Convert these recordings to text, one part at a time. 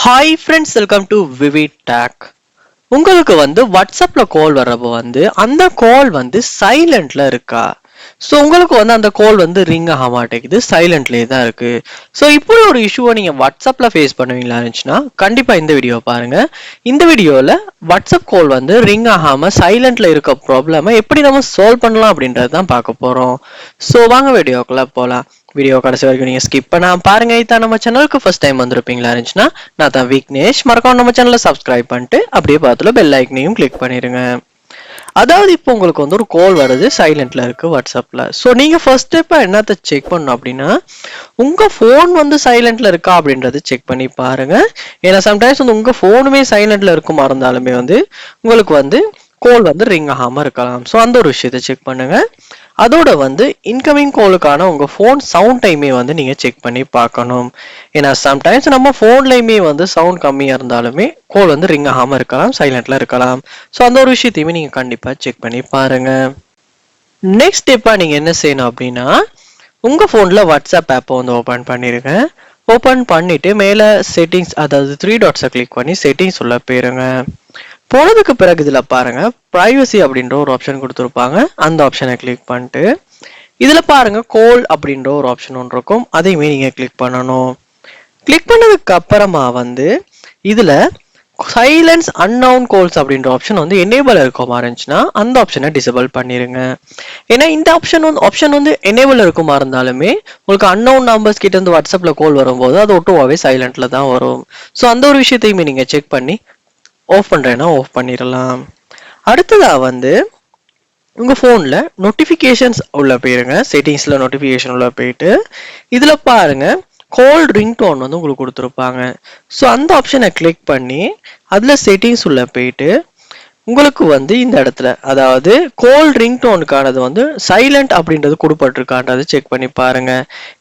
Hi friends welcome to V V take உங்களுக்கு வந்து வாட்ஸ்அப்பில் கால் வர்றப்போ வந்து அந்த கால் வந்து சைலண்டில் இருக்கா? ஸோ உங்களுக்கு வந்து அந்த கால் வந்து ரிங் ஆக மாட்டேங்குது சைலண்ட்லேயே தான் இருக்குது ஸோ இப்படி ஒரு இஷ்யூவை நீங்கள் வாட்ஸ்அப்பில் ஃபேஸ் பண்ணுவீங்களா இருந்துச்சுன்னா கண்டிப்பாக இந்த வீடியோ பாருங்கள் இந்த வீடியோவில் வாட்ஸ்அப் கால் வந்து ரிங் ஆகாமல் சைலண்டில் இருக்க ப்ராப்ளமை எப்படி நம்ம சால்வ் பண்ணலாம் அப்படின்றது தான் பார்க்க போகிறோம் ஸோ வாங்க வீடியோக்குள்ளே போகலாம் வீடியோ கடைசி வரைக்கும் நீங்கள் ஸ்கிப் பண்ணாம பாருங்க. இதான் நம்ம சேனலுக்கு ஃபர்ஸ்ட் டைம் வந்திருப்பீங்களா இருந்துச்சுன்னா நான் தான் விக்னேஷ். மறக்காம நம்ம சேனலை சப்ஸ்கிரைப் பண்ணிட்டு அப்படியே பார்த்துல பெல் ஐக்கனையும் கிளிக் பண்ணிடுங்க அதாவது இப்போ உங்களுக்கு வந்து ஒரு கால் வருது சைலண்ட்ல இருக்கு வாட்ஸ்அப்பில் ஸோ நீங்கள் ஃபர்ஸ்ட் ஸ்டெப்பாக என்னத்தை செக் பண்ணணும் அப்படின்னா உங்கள் ஃபோன் வந்து சைலண்ட்ல இருக்கா அப்படின்றத செக் பண்ணி பாருங்க. ஏன்னா சம்டைம்ஸ் வந்து உங்கள் ஃபோனுமே சைலண்ட்ல இருக்குமா இருந்தாலுமே வந்து உங்களுக்கு வந்து கோல் வந்து ரிங் ஆகாமல் இருக்கலாம். ஸோ அந்த ஒரு விஷயத்தை செக் பண்ணுங்கள் அதோட வந்து இன்கமிங் காலுக்கான உங்கள் ஃபோன் சவுண்ட் டைமே வந்து நீங்கள் செக் பண்ணி பார்க்கணும். ஏன்னா சம்டைம்ஸ் நம்ம ஃபோன்லையுமே வந்து சவுண்ட் கம்மியாக இருந்தாலுமே கோல் வந்து ரிங் ஆகாமல் இருக்கலாம் சைலண்ட்டில் இருக்கலாம். ஸோ அந்த ஒரு விஷயத்தையுமே நீங்கள் கண்டிப்பாக செக் பண்ணி பாருங்கள் நெக்ஸ்ட் ஸ்டெப்பாக நீங்கள் என்ன செய்யணும் அப்படின்னா உங்கள் ஃபோனில் வாட்ஸ்அப் ஆப்பை வந்து ஓப்பன் பண்ணிடுங்க ஓப்பன் பண்ணிவிட்டு மேலே செட்டிங்ஸ் அதாவது த்ரீ டாட்ஸை கிளிக் பண்ணி செட்டிங்ஸ் உள்ள போயிருங்க. போனதுக்கு பிறகு இதில் பாருங்க ப்ரைவசி அப்படின்ற ஒரு ஆப்ஷன் கொடுத்துருப்பாங்க. அந்த ஆப்ஷனை கிளிக் பண்ணிட்டு இதில் பாருங்க கோல் அப்படின்ற ஒரு ஆப்ஷன் ஒன்று இருக்கும். அதையுமே நீங்கள் கிளிக் பண்ணணும். கிளிக் பண்ணதுக்கு அப்புறமா வந்து இதில் சைலன்ஸ் அன்னவுன் கோல்ஸ் அப்படின்ற ஆப்ஷன் வந்து எனேபிள் இருக்குமா இருந்துச்சுன்னா அந்த ஆப்ஷனை டிசபிள் பண்ணிடுங்க ஏன்னா இந்த ஆப்ஷன் வந்து ஆப்ஷன் வந்து எனேபிள் இருக்குமா இருந்தாலுமே உங்களுக்கு அன்னவுன் நம்பர்ஸ் கிட்ட இருந்து வாட்ஸ்அப்பில் கோல் வரும்போது அது ஒட்டுவாவே சைலண்ட்ல தான் வரும். ஸோ அந்த ஒரு விஷயத்தையுமே நீங்கள் செக் பண்ணி ஆஃப் பண்ணுறேன்னா ஆஃப் பண்ணிடலாம். அடுத்ததாக வந்து உங்கள் ஃபோனில் நோட்டிஃபிகேஷன்ஸ் உள்ள போயிருங்க. செட்டிங்ஸில் நோட்டிஃபிகேஷன் உள்ள போயிட்டு இதில் பாருங்கள் கால் ரிங் டோன் வந்து உங்களுக்கு கொடுத்துருப்பாங்க. ஸோ அந்த ஆப்ஷனை கிளிக் பண்ணி அதில் செட்டிங்ஸ் உள்ள போயிட்டு உங்களுக்கு வந்து இந்த இடத்துல அதாவது கோல் ரிங்டோனுக்கானது வந்து சைலண்ட் அப்படின்றது கொடுப்பட்டிருக்கான்றது செக் பண்ணி பாருங்க.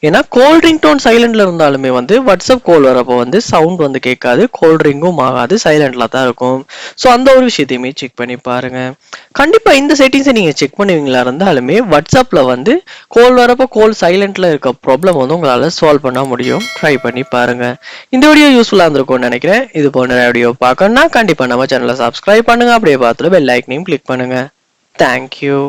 ஏன்னா கோல் ரிங்டோன் சைலண்ட்ல இருந்தாலுமே வந்து வாட்ஸ்அப் கோல் வரப்போ வந்து சவுண்ட் வந்து கேட்காது கோல் ரிங்கும் ஆகாது சைலண்ட்ல தான் இருக்கும். ஸோ அந்த ஒரு விஷயத்தையுமே செக் பண்ணி பாருங்க. கண்டிப்பாக இந்த செட்டிங்ஸை நீங்கள் செக் பண்ணுவீங்களா இருந்தாலுமே வாட்ஸ்அப்பில் வந்து கோல் வரப்போ கோல் சைலண்ட்டில் இருக்க ப்ராப்ளம் வந்து உங்களால் சால்வ் பண்ண முடியும். ட்ரை பண்ணி பாருங்கள் இந்த வீடியோ யூஸ்ஃபுல்லாக இருந்திருக்கும்னு நினைக்கிறேன். இது போன்ற வீடியோ பார்க்கணும்னா கண்டிப்பாக நம்ம சேனலை சப்ஸ்கிரைப் பண்ணுங்கள் அப்படியே பார்த்துட்டு பெல் ஐக்கனையும் கிளிக் பண்ணுங்கள் தேங்க்யூ